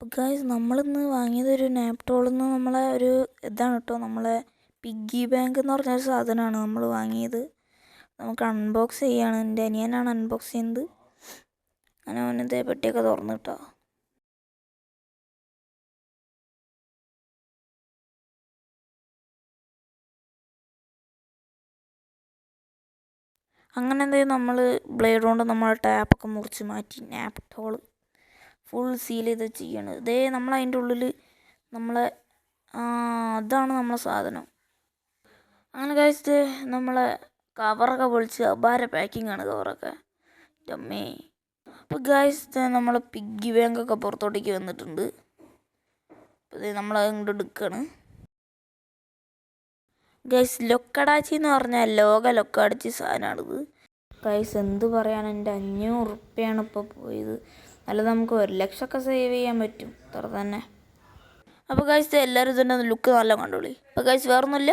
അപ്പോൾ ഗായ്സ് നമ്മളിന്ന് വാങ്ങിയത് ഒരു നിന്ന് നമ്മളെ ഒരു ഇതാണ് കേട്ടോ നമ്മളെ പിഗ്ഗി ബാങ്ക് എന്ന് പറഞ്ഞൊരു സാധനമാണ് നമ്മൾ വാങ്ങിയത്. നമുക്ക് അൺബോക്സ് ചെയ്യാണ്. എന്റെ അനിയനാണ് അൺബോക്സ് ചെയ്യുന്നത്. അങ്ങനെ അവനിത് പെട്ടിയൊക്കെ തുറന്നു കേട്ടോ അങ്ങനെ എന്തെങ്കിലും നമ്മൾ ബ്ലേഡ് കൊണ്ട് നമ്മൾ ടാപ്പൊക്കെ മുറിച്ച് മാറ്റി. നാപ്റ്റോൾ ഫുൾ സീൽ ചെയ്ത് ചെയ്യണം. ഇതേ നമ്മൾ അതിന്റെ ഉള്ളിൽ നമ്മളെ അതാണ് നമ്മളെ സാധനം. അങ്ങനെ കഴിച്ചിട്ട് നമ്മളെ കവറൊക്കെ പൊളിച്ച് അപാര പാക്കിംഗ് ആണ് കവറൊക്കെ അമ്മേ. അപ്പോൾ ഗായ്സ് നമ്മളെ പിഗ്ഗി ബാങ്കൊക്കെ പുറത്തോട്ടേക്ക് വന്നിട്ടുണ്ട്. അപ്പോൾ ഇത് നമ്മളത് ഇങ്ങോട്ട് എടുക്കുകയാണ് ഗൈസ് ലൊക്കടാച്ചി എന്ന് പറഞ്ഞാൽ ലോക ലൊക്കടാച്ചി സാധനമാണിത് ഗൈസ് എന്ത് പറയാൻ എന്റെ അഞ്ഞൂറ് ഉറുപ്പ്യാണ് ഇപ്പോൾ പോയത്. അല്ല നമുക്ക് ഒരു ലക്ഷമൊക്കെ സേവ് ചെയ്യാൻ പറ്റും. ഇത്ര തന്നെ. അപ്പോൾ കാശ് എല്ലാവരും ഇതിന്റെ ലുക്ക് നല്ല കണ്ടോളി. അപ്പോൾ കാശ് വേറൊന്നുമില്ല.